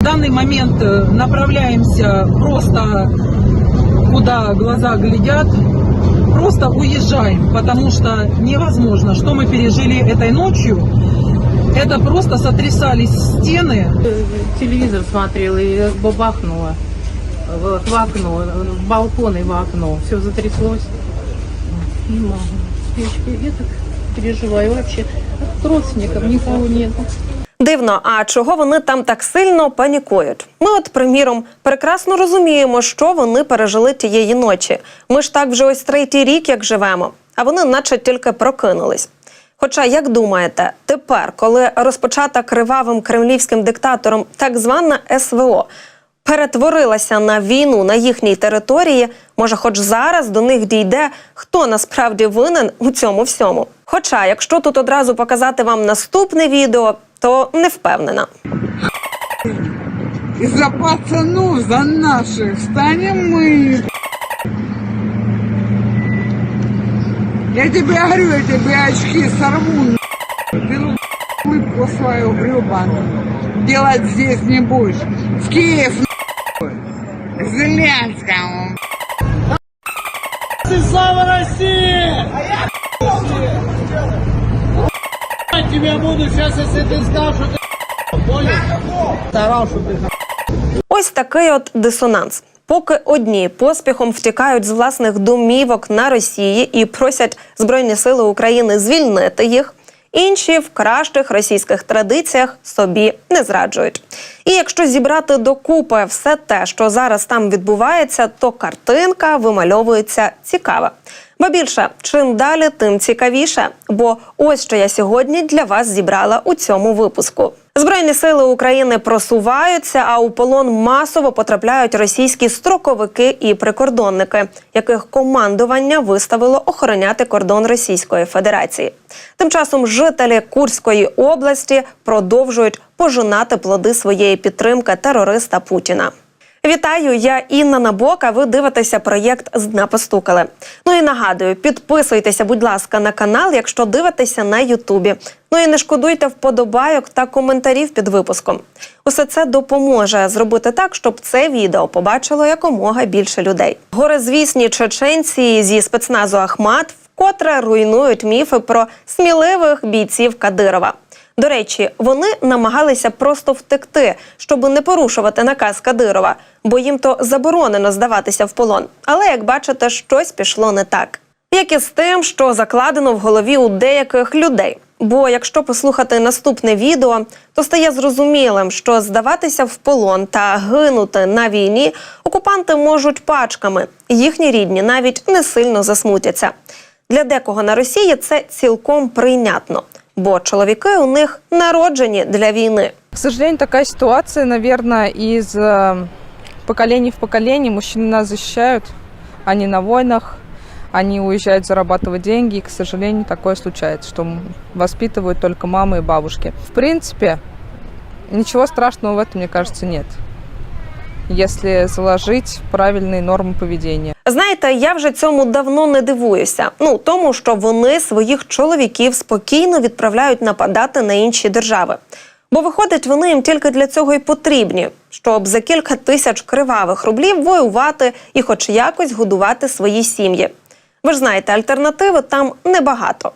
В данный момент э, направляемся просто куда глаза глядят, просто уезжаем, потому что невозможно, что мы пережили этой ночью. Это просто сотрясались стены, телевизор смотрел и бабахнуло в окно, в балкон и в окно. Все затряслось. Не могу. Девочка, я так переживаю вообще. От родственников никого нет. Дивно, а чого вони там так сильно панікують? Ми, от, приміром, прекрасно розуміємо, що вони пережили тієї ночі. Ми ж так вже ось третій рік, як живемо, а вони, наче тільки прокинулись. Хоча, як думаєте, тепер, коли розпочата кривавим кремлівським диктатором так звана СВО перетворилася на війну на їхній території, може, хоч зараз до них дійде, хто насправді винен у цьому всьому. Хоча, якщо тут одразу показати вам наступне відео, то не впевнена. Из-за пацанов, за наших станем мы. Я тебе говорю, я тебе очки сорву. на***. Ты улыбку свою гребаную. Делать здесь не будешь. В Киев на***. К Зеленскому. Слава России! тебя буду сейчас, если ты сказал, что ты понял? Старал, что ты Ось такий от дисонанс. Поки одні поспіхом втікають з власних домівок на Росії і просять Збройні Сили України звільнити їх, інші в кращих російських традиціях собі не зраджують. І якщо зібрати докупи все те, що зараз там відбувається, то картинка вимальовується цікава. Ба більше, чим далі, тим цікавіше. Бо ось що я сьогодні для вас зібрала у цьому випуску. Збройні сили України просуваються, а у полон масово потрапляють російські строковики і прикордонники, яких командування виставило охороняти кордон Російської Федерації. Тим часом жителі Курської області продовжують пожинати плоди своєї підтримки терориста Путіна. Вітаю, я Інна Набока. Ви дивитеся проєкт з дна постукали. Ну і нагадую, підписуйтеся, будь ласка, на канал, якщо дивитеся на Ютубі. Ну і не шкодуйте вподобайок та коментарів під випуском. Усе це допоможе зробити так, щоб це відео побачило якомога більше людей. Горизвісні чеченці зі спецназу Ахмат вкотре руйнують міфи про сміливих бійців Кадирова. До речі, вони намагалися просто втекти, щоб не порушувати наказ Кадирова, бо їм то заборонено здаватися в полон. Але як бачите, щось пішло не так. Як і з тим, що закладено в голові у деяких людей. Бо якщо послухати наступне відео, то стає зрозумілим, що здаватися в полон та гинути на війні окупанти можуть пачками. Їхні рідні навіть не сильно засмутяться. Для декого на Росії це цілком прийнятно, бо чоловіки у них народжені для війни. К сожалению, такая ситуация, наверное, из э, поколения в поколение мужчины нас защищают, они на войнах, они уезжают зарабатывать деньги, и, к сожалению, такое случается, что м- воспитывают только мамы и бабушки. В принципе, ничего страшного в этом, мне кажется, нет, если заложить правильные нормы поведения. Знаєте, я вже цьому давно не дивуюся. Ну тому, що вони своїх чоловіків спокійно відправляють нападати на інші держави. Бо виходить, вони їм тільки для цього й потрібні, щоб за кілька тисяч кривавих рублів воювати і, хоч якось, годувати свої сім'ї. Ви ж знаєте, альтернативи там небагато.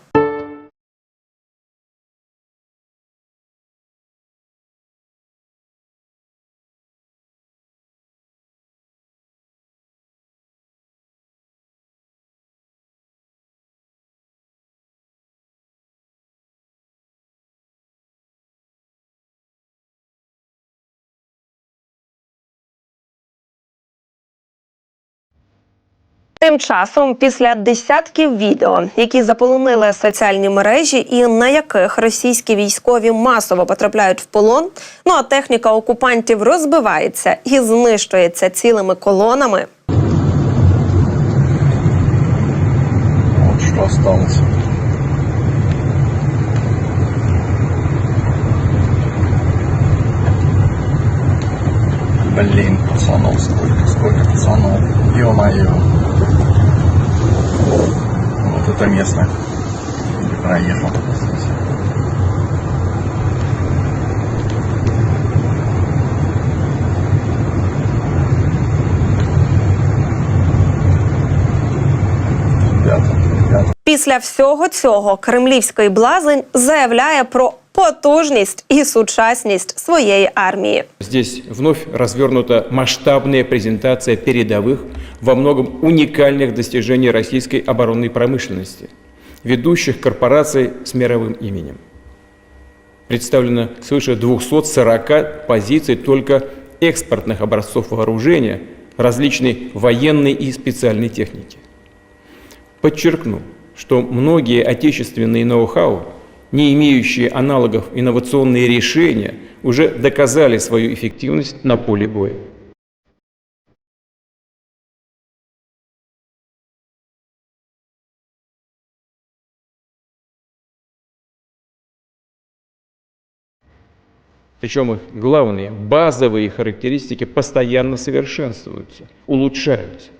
Тим часом, після десятків відео, які заполонили соціальні мережі, і на яких російські військові масово потрапляють в полон, ну а техніка окупантів розбивається і знищується цілими колонами. Вот что осталось. Блин, пацанов, сколько, сколько пацанов. Ё-моё это место, где проехал. Після всього цього кремлівський блазень заявляє про потужність і сучасність своєї армії. Здесь вновь розвернута масштабна презентація передових во многом уникальных достижений российской оборонной промышленности, ведущих корпораций с мировым именем. Представлено свыше 240 позиций только экспортных образцов вооружения, различной военной и специальной техники. Подчеркну, что многие отечественные ноу-хау, не имеющие аналогов инновационные решения, уже доказали свою эффективность на поле боя. Причем их главные, базовые характеристики постоянно совершенствуются, улучшаются.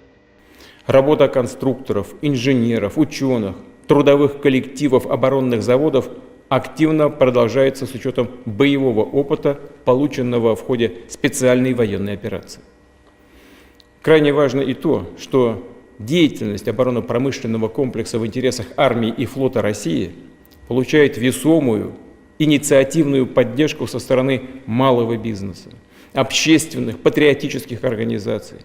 Работа конструкторов, инженеров, ученых, трудовых коллективов оборонных заводов активно продолжается с учетом боевого опыта, полученного в ходе специальной военной операции. Крайне важно и то, что деятельность оборонно-промышленного комплекса в интересах армии и флота России получает весомую инициативную поддержку со стороны малого бизнеса, общественных, патриотических организаций,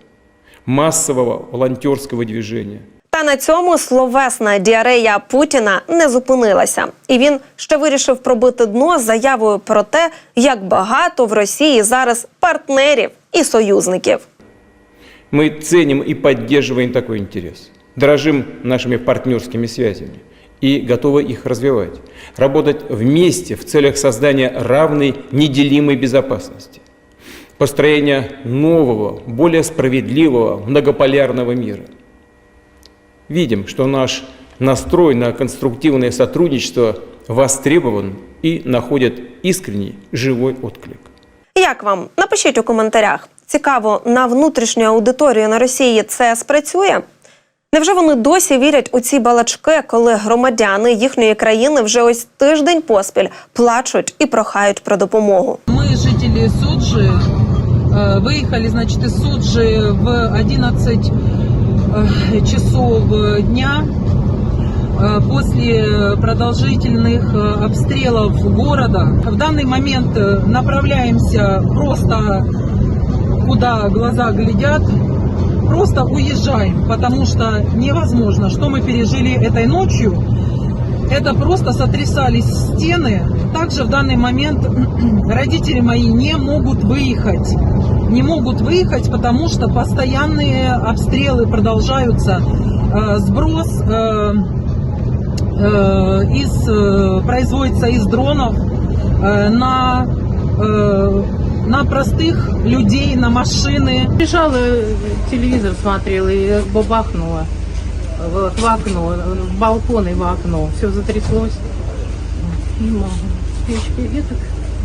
массового волонтерского движения – Та на цьому словесна діарея Путіна не зупинилася, і він ще вирішив пробити дно заявою про те, як багато в Росії зараз партнерів і союзників. Мы ценим и поддерживаем такой интерес, дорожим нашими партнерскими связями и готовы их развивать, работать вместе в целях создания равной, неделимой безопасности, построения нового, более справедливого, многополярного мира. Видим, что наш настрой на конструктивное сотрудничество востребован и находит искренний живой отклик. Як вам? Напишіть у коментарях. Цікаво, на внутрішню аудиторію на Росії це спрацює? Невже вони досі вірять у ці балачки, коли громадяни їхньої країни вже ось тиждень поспіль плачуть і прохають про допомогу? Мы, жители Суджи, э, выехали, значит, из Суджи в 11 э, часов дня э, после продолжительных э, обстрелов города. В данный момент э, направляемся просто куда глаза глядят, просто уезжаем, потому что невозможно, что мы пережили этой ночью. Это просто сотрясались стены. Также в данный момент родители мои не могут выехать. Не могут выехать, потому что постоянные обстрелы продолжаются. Э, Сброс э, э, из, производится из дронов на, на простых людей, на машины. Лежала, телевизор смотрела и бабахнула в, в окно, в балкон и в окно. Все затряслось. Не могу. Печка, я так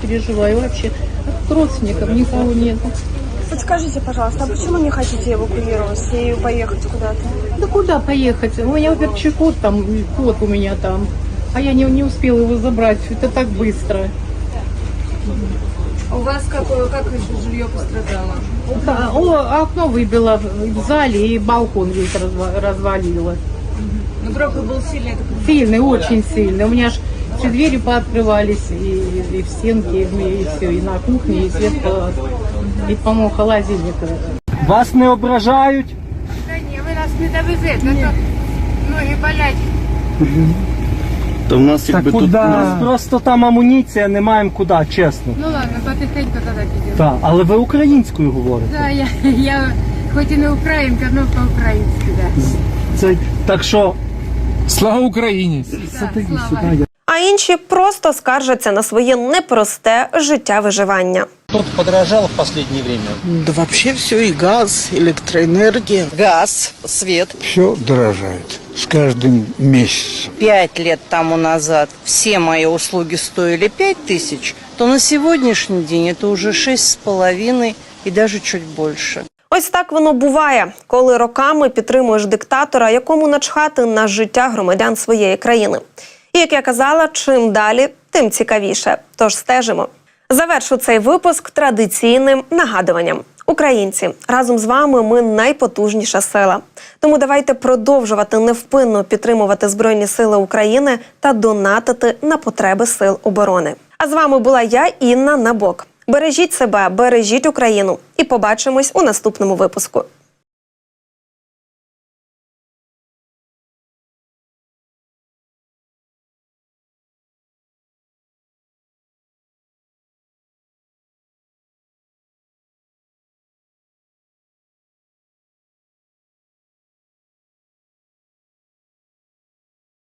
переживаю вообще. К родственникам никого нет. Подскажите, пожалуйста, а почему не хотите эвакуироваться и поехать куда-то? Да куда поехать? У меня, во-первых, кот там, кот у меня там. А я не, не успела его забрать. Это так быстро. У вас какое, как жилье пострадало? Да, о, окно выбило в зале и балкон весь разва- развалило. Ну, грохот был сильный, это Сильный, очень сильный. У меня аж все двери пооткрывались, и, и в стенки, и, и все, и на кухне, и свет, и, по-моему, холодильник. Вас не ображають? Да не, вы нас не довезете, это ноги болять. То в нас якби тут У нас просто там амуніція, не маємо куди, чесно. Ну ладно, потихеньку тоді підемо. Так, але ви українською говорите. Да, я, я хоч і не українка, але по-українськи, да. Це так що Слава Україні! сюди, слава. сюди. А інші просто скаржаться на своє непросте життя виживання. Что-то подорожало в последнее время. Да вообще все, и газ, электроэнергия. Газ, свет. Все дорожает с каждым месяцем. Пять лет тому назад все мои услуги стоили пять тысяч, то на сегодняшний день это уже шесть с половиной и даже чуть больше. Ось так воно буває, коли роками підтримуєш диктатора, якому начхати на життя громадян своєї країни. І як я казала, чим далі, тим цікавіше. Тож стежимо. Завершу цей випуск традиційним нагадуванням. Українці, разом з вами ми найпотужніша сила. Тому давайте продовжувати невпинно підтримувати Збройні Сили України та донатити на потреби сил оборони. А з вами була я, Інна Набок. Бережіть себе, бережіть Україну і побачимось у наступному випуску.